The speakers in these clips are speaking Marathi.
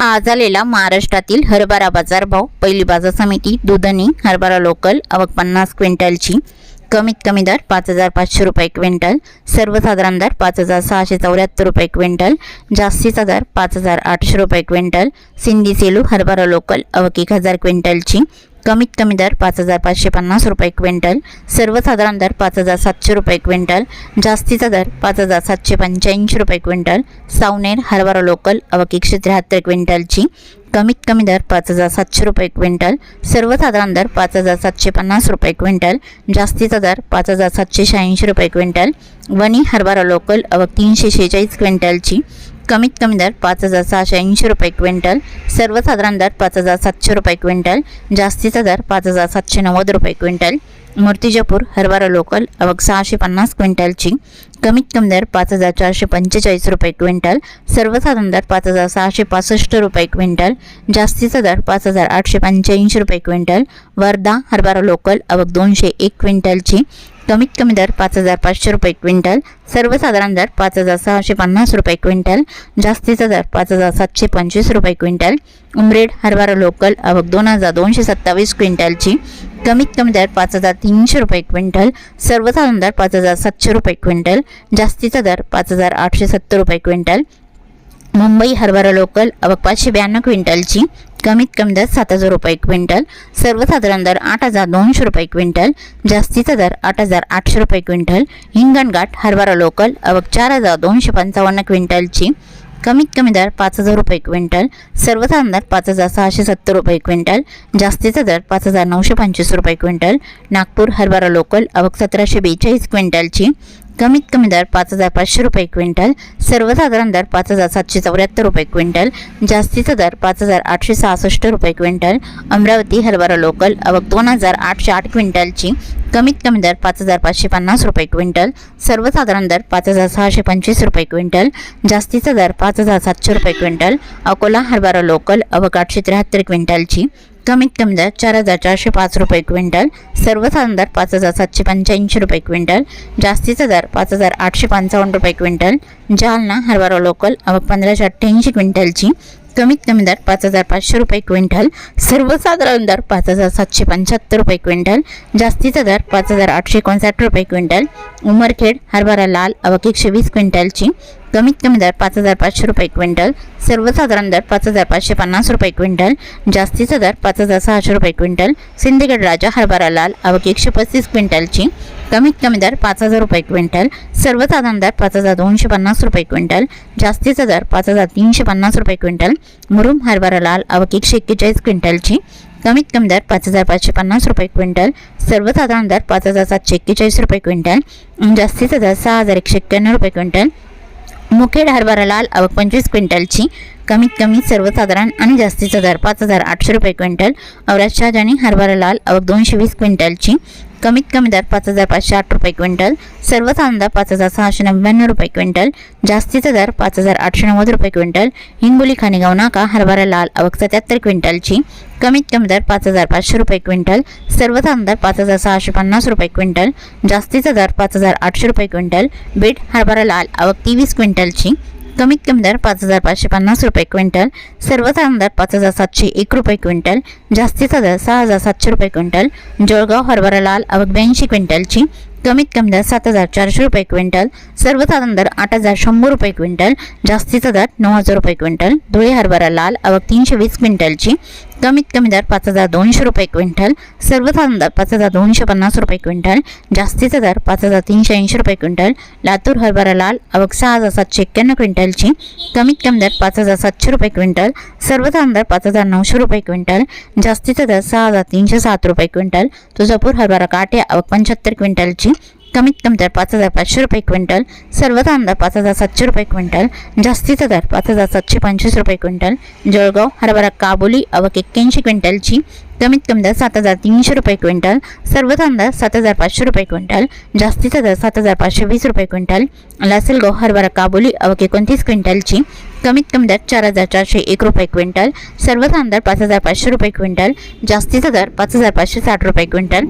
आज आलेला महाराष्ट्रातील हरभरा बाजारभाव पहिली बाजार समिती दुधनी हरभरा लोकल आवक पन्नास क्विंटलची. कमीत कमी दर पाच हजार पाचशे रुपये क्विंटल. सर्वसाधारण दर पाच हजार सहाशे चौऱ्याहत्तर रुपये क्विंटल. जास्तीचा दर पाच हजार आठशे रुपये क्विंटल. सिंधी सेलू हरभरा लोकल अवक एक हजार क्विंटलची. कमीत कमी दर पाच हजार पाचशे पन्नास रुपये क्विंटल सर्वसाधारण दर पाच हजार सातशे रुपये क्विंटल जास्तीचा दर पाच हजार सातशे पंच्याऐंशी रुपये क्विंटल सावनेर हरवारा लोकल आवक एकशे त्र्याहत्तर क्विंटलची कमीत कमी दर पाच हजार सातशे रुपये क्विंटल सर्वसाधारण दर पाच हजार सातशे पन्नास रुपये क्विंटल जास्तीचा दर पाच हजार सातशे शहाऐंशी रुपये क्विंटल वणी हरभरा लोकल आवक तीनशे शेहेचाळीस क्विंटलची कमीत कमी दर पाच हजार सहाशे ऐंशी रुपये क्विंटल सर्वसाधारण दर पाच हजार सातशे रुपये क्विंटल जास्तीचा दर पाच हजार सातशे नव्वद रुपये क्विंटल. मूर्तिजापूर हरभरा लोकल आवक सहाशे पन्नास क्विंटलची कमीत कमी दर पाच हजार चारशे पंचेचाळीस रुपये क्विंटल सर्वसाधारण दर पाच हजार सहाशे पासष्ट रुपये क्विंटल जास्तीचा दर पाच हजार आठशे पंच्याऐंशी रुपये क्विंटल. वर्धा हरभरा लोकल आवक दोनशे एक क्विंटलची कमीत कमी दर पाच हजार पाचशे रुपये क्विंटल सर्वसाधारण दर पाच हजार सहाशे पन्नास रुपये क्विंटल जास्तीचा दर पाच हजार सातशे पंचवीस रुपये क्विंटल उमरेड हरभरा लोकल आवक दोन हजार दोनशे सत्तावीस क्विंटलची कमीत कमी दर पाच हजार तीनशे रुपये क्विंटल सर्वसाधारण दर पाच हजार सातशे रुपये क्विंटल जास्तीचा दर पाच हजार आठशे सत्तर रुपये क्विंटल मुंबई हरभरा लोकल आवक पाचशे ब्याण्णव क्विंटलची कमीत कमी दर सात हजार रुपये क्विंटल सर्वसाधारण दर आठ हजार दोनशे रुपये क्विंटल जास्तीचा दर आठ हजार आठशे रुपये क्विंटल हिंगणघाट हरभरा लोकल आवक चार हजार दोनशे पंचावन्न क्विंटलची कमीत कमी दर पाच हजार रुपये क्विंटल सर्वसाधारण दर पाच हजार सहाशे सत्तर रुपये क्विंटल जास्तीचा दर पाच हजार नऊशे पंचवीस रुपये क्विंटल नागपूर हरभरा लोकल अवक सतराशे बेचाळीस क्विंटलची कमीत कमी दर पाच हजार पाचशे रुपये क्विंटल सर्वसाधारण दर पाच हजार सातशे चौऱ्याहत्तर रुपये क्विंटल जास्तीचा दर पाच हजार आठशे सहासष्ट रुपये क्विंटल अमरावती हरभरा लोकल अवक दोन हजार आठशे आठ क्विंटलची कमीत कमी दर पाच हजार पाचशे पन्नास रुपये क्विंटल सर्वसाधारण दर पाच हजार सहाशे पंचवीस रुपये क्विंटल जास्तीचा दर पाच हजार सातशे रुपये क्विंटल अकोला हरभरा लोकल आवक आठशे त्र्याहत्तर क्विंटलची कमीत कमी दर चार हजार चारशे पाच रुपये क्विंटल सर्वसाधारण दर पाच हजार सातशे पंच्याऐंशी रुपये क्विंटल जास्तीचा दर पाच हजार आठशे पंचावन्न रुपये क्विंटल जालना हरभरा लोकल पंधराशे अठ्ठ्याऐंशी क्विंटलची कमीत कमी दर पाच हजार पाचशे रुपये क्विंटल सर्वसाधारण दर पाच हजार सातशे पंच्याहत्तर रुपये क्विंटल जास्तीचा दर पाच हजार आठशे एकोणसाठ रुपये क्विंटल उमरखेड हरभरा लाल आवक एकशे वीस क्विंटलची कमीत कमी दर पाच हजार पाचशे रुपये क्विंटल सर्वसाधारण दर पाच हजार पाचशे पन्नास रुपये क्विंटल जास्तीचा दर पाच हजार सहाशे रुपये क्विंटल सिंदखेड राजा हरभरा लाल आवक एकशे पस्तीस क्विंटलची कमीत कमी दर पाच हजार रुपये क्विंटल सर्वसाधारण दर पाच हजार दोनशे पन्नास रुपये क्विंटल जास्तीचा दर पाच हजार तीनशे पन्नास रुपये क्विंटल मुरुम हरभरा लाल आवक एकशे एक्केचाळीस क्विंटलची. कमीत कमी दर पाच हजार पाचशे पन्नास रुपये क्विंटल सर्वसाधारण दर पाच हजार सातशे एक्केचाळीस रुपये क्विंटल जास्तीचा दर सहा हजार एकशे एक्क्याण्णव रुपये क्विंटल. मुखेड हरभरा लाल आवक पंचवीस क्विंटलची. कमीत कमी सर्वसाधारण आणि जास्तीचा दर पाच हजार आठशे रुपये क्विंटल औरत शहाजानी हरभरा लाल अवघ दोनशे वीस क्विंटलची कमीत कमी दर पाच हजार पाचशे आठ रुपये क्विंटल सर्वसाधारण दर पाच हजार सहाशे नव्याण्णव रुपये क्विंटल जास्तीचा दर पाच हजार आठशे नव्वद रुपये क्विंटल हिंगोली खानेगाव नाका हरभरा लाल आवक सत्याहत्तर क्विंटलची कमीत कमी दर पाच हजार पाचशे रुपये क्विंटल सर्वसाधारण दर पाच हजार सहाशे पन्नास रुपये क्विंटल जास्तीचा दर पाच हजार आठशे रुपये क्विंटल बीट हरभरा लाल आवक तेवीस क्विंटलची कमीत कमी दर पाच हजार पाचशे पन्नास रुपये क्विंटल सर्वसाधारण दर पाच हजार सातशे एक रुपये क्विंटल जास्तीचा दर सहा हजार सातशे रुपये क्विंटल जळगाव हरभरा लाल आवक ब्याऐंशी क्विंटलची कमीत कमी दर सात हजार चारशे रुपये क्विंटल सर्वसाधारण दर आठ हजार शंभर रुपये क्विंटल जास्तीचा दर नऊ हजार रुपये क्विंटल धुळे हरभरा लाल आवक तीनशे वीस क्विंटलची कमीत कमी दर पाच हजार दोनशे रुपये क्विंटल सर्वसाधारण दर पाच हजार दोनशे पन्नास रुपये क्विंटल जास्तीचा दर पाच हजार तीनशे ऐंशी रुपये क्विंटल लातूर हरभरा लाल आवक सहा हजार सातशे एक्क्याण्णव क्विंटलची कमीत कमी दर पाच हजार सातशे रुपये क्विंटल सर्वसाधारण दर पाच हजार नऊशे रुपये क्विंटल जास्तीचा दर सहा हजार तीनशे सात रुपये क्विंटल तुळजापूर हरभरा काटे आवक पंच्याहत्तर क्विंटलची कमीत कमी दर पाच हजार पाचशे रुपये क्विंटल सर्वसाधारण दर पाच हजार सातशे रुपये क्विंटल जास्तीचा दर पाच हजार सातशे पंचवीस रुपये क्विंटल जळगाव हरभरा काबुली अवक एक्क्याऐंशी क्विंटलची कमीत कमी दर सात हजार तीनशे रुपये क्विंटल सर्वसाधारण दर सात हजार पाचशे रुपये क्विंटल जास्तीचा दर सात हजार पाचशे वीस रुपये क्विंटल लासलगाव हरभरा काबुली आवक एकोणतीस क्विंटलची कमीत कमी दर चार हजार चारशे एक रुपये क्विंटल सर्वसाधारण दर पाच हजार पाचशे रुपये क्विंटल जास्तीचा दर पाच हजार पाचशे साठ रुपये क्विंटल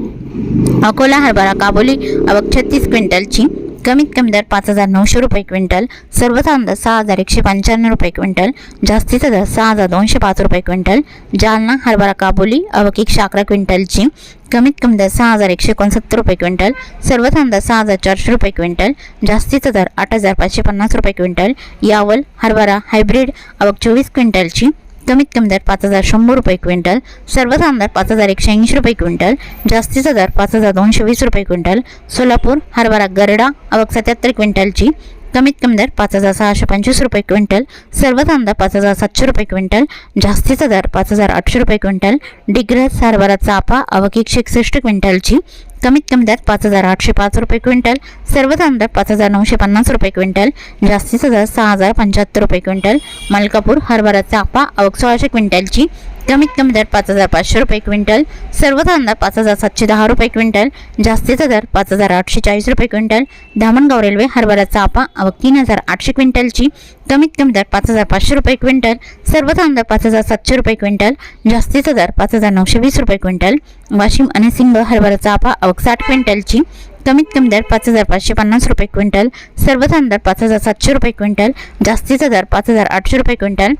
अकोला हरभरा काबोली आवक छत्तीस क्विंटलची कमीत कमी दर पाच हजार नऊशे रुपये क्विंटल सर्वसाधारण दर सहा हजार एकशे पंच्याण्णव रुपये क्विंटल जास्तीचा दर सहा हजार दोनशे पाच रुपये क्विंटल जालना हरभरा काबोली आवक एकशे अकरा क्विंटलची कमीत कमी दर सहा हजार एकशे एकोणसत्तर रुपये क्विंटल सर्वसाधारण दर सहा हजार चारशे रुपये क्विंटल जास्तीचा दर आठ हजार पाचशे पन्नास रुपये क्विंटल यावल हरभरा हायब्रिड अवक चोवीस क्विंटलची कमीत कमी दर पाच हजार शंभर रुपये क्विंटल सर्वसाधारण दर पाच हजार एकशे ऐंशी रुपये क्विंटल जास्तीचा दर पाच हजार दोनशे वीस रुपये क्विंटल सोलापूर हरभरा गरडा आवक सत्याहत्तर क्विंटलची कमीत कमी दर पाच हजार सहाशे पंचवीस रुपये क्विंटल सर्वसाधारण दर पाच हजार सातशे रुपये क्विंटल जास्तीचा दर पाच हजार आठशे रुपये क्विंटल डिग्रस हरभरा चापा आवक एकशे एकसष्ट क्विंटलची कमीत कमी दरात पाच हजार आठशे पाच रुपये क्विंटल सर्वसाधारण दर पाच हजार नऊशे पन्नास रुपये क्विंटल जास्तीचा दर सहा हजार पंच्याहत्तर रुपये क्विंटल मलकापूर हरभरा चापा अवक सोळाशे क्विंटलची कमीत कमी दर पाच हजार पाचशे रुपये क्विंटल सर्वसाधारण दर पाच हजार सातशे दहा रुपये क्विंटल जास्तीचा दर पाच हजार आठशे चाळीस रुपये क्विंटल धामणगाव रेल्वे हरभरा चापा आवक तीन हजार आठशे क्विंटलची कमीत कमी दर पाच हजार पाचशे रुपये क्विंटल सर्वसाधारण दर पाच हजार सातशे रुपये क्विंटल जास्तीचा दर पाच हजार नऊशे वीस रुपये क्विंटल वाशिम आणि सिंग हरभरा चापा आवक साठ क्विंटलची कमीत कमी दर पाच हजार पाचशे पन्नास रुपये क्विंटल सर्वसाधारण दर पाच हजार सातशे रुपये क्विंटल जास्तीचा दर पाच हजार आठशे रुपये क्विंटल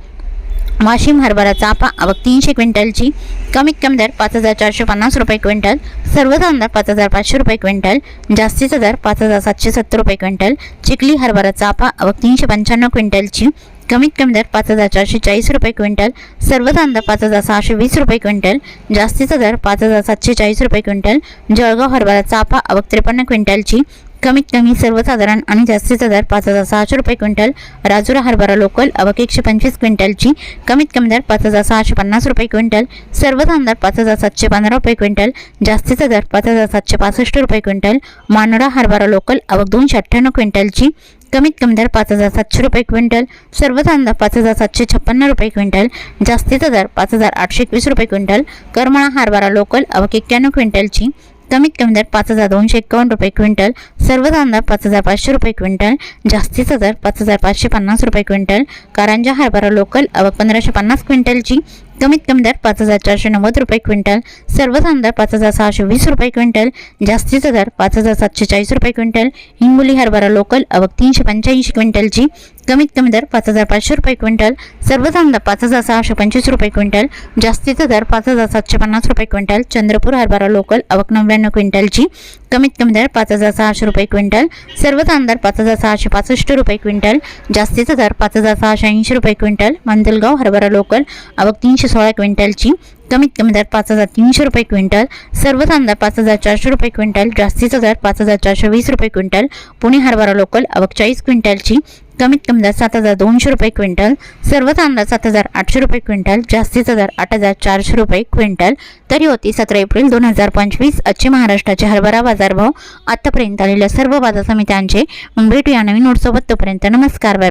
वाशिम हरभरा चाफा आवक तीनशे क्विंटलची. कमीत कमी दर पाच हजार चारशे पन्नास रुपये क्विंटल. सर्वसाधारण दर पाच हजार पाचशे रुपये क्विंटल. जास्तीचा दर पाच हजार सातशे सत्तर रुपये क्विंटल. चिखली हरभरा चाफा आवक तीनशे पंच्याण्णव क्विंटलची. कमीत कमी दर पाच हजार चारशे चाळीस रुपये क्विंटल. सर्वसाधारण दर पाच हजार सहाशे वीस रुपये क्विंटल. जास्तीचा दर पाच हजार सातशे चाळीस रुपये क्विंटल. जळगाव हरभरा चाफा आवक त्रेपन्न क्विंटलची. कमीत कमी सर्वसाधारण आणि जास्तीत दर पाच हजार सहाशे रुपये क्विंटल राजुरा हरभरा लोकल अवक एकशे पंचवीस क्विंटलची कमीत कमी दर पाच हजार सहाशे पन्नास रुपये क्विंटल सर्वसाधारण दर पाच हजार सातशे पंधरा रुपये क्विंटल जास्तीचा दर पाच हजार सातशे पासष्ट रुपये क्विंटल मानोरा हरभरा लोकल अवक दोनशे अठ्ठ्याण्णव क्विंटलची कमीत कमी दर पाच हजार सातशे रुपये क्विंटल सर्वसाधारण पाच हजार सातशे छप्पन्न रुपये क्विंटल जास्तीचा दर पाच हजार आठशे एकवीस रुपये क्विंटल करमळा हरभरा लोकल अवक एक्क्याण्णव क्विंटलची कमीत कमी दर पाच हजार दोनशे एकावन्न रुपये क्विंटल सर्वसाधारण दर पाच हजार पाचशे रुपये क्विंटल जास्तीचा दर पाच हजार पाचशे पन्नास रुपये क्विंटल कारंजा हरभरा लोकल आवक पंधराशे पन्नास क्विंटलची कमीत कमी दर पाच हजार चारशे नव्वद रुपये क्विंटल सर्वसाधारण दर पाच हजार सहाशे वीस रुपये क्विंटल जास्तीचा दर पाच हजार सातशे चाळीस रुपये क्विंटल हिंगोली हरभरा लोकल आवक तीनशे पंच्याऐंशी क्विंटलची कमीत कमी दर पाच हजार पाचशे रुपये क्विंटल सर्वसाधारण दर पाच हजार सहाशे पंचवीस रुपये क्विंटल जास्तीचा दर पाच हजार सातशे पन्नास रुपये क्विंटल चंद्रपूर हरभरा लोकल आवक नव्याण्णव क्विंटलची कमीत कमी दर पाच हजार सहाशे रुपये क्विंटल सर्वसाधारण दर पाच हजार सहाशे पासष्ट रुपये क्विंटल जास्तीचा दर पाच हजार सहाशे ऐंशी रुपये क्विंटल मंदलगाव हरभरा लोकल आवक तीनशे सोळा क्विंटलची कमीत कमी दर पाच हजार तीनशे रुपये क्विंटल सर्वसाधारण दर पाच हजार चारशे रुपये क्विंटल जास्तीचा दर पाच हजार चारशे वीस रुपये क्विंटल पुणे हरभरा लोकल आवक चाळीस क्विंटलची कमीत कमी दर सात हजार दोनशे रुपये क्विंटल सर्वसाधारण दर सात हजार आठशे रुपये क्विंटल जास्तीचा दर आठ हजार चारशे रुपये क्विंटल. तरी होती सतरा एप्रिल दोन हजार पंचवीस आजचे महाराष्ट्राचे हरभरा बाजार बाजारभाव आतापर्यंत आलेल्या सर्व बाजार समित्यांचे भेटूया नवीन नोटसोबत तोपर्यंत नमस्कार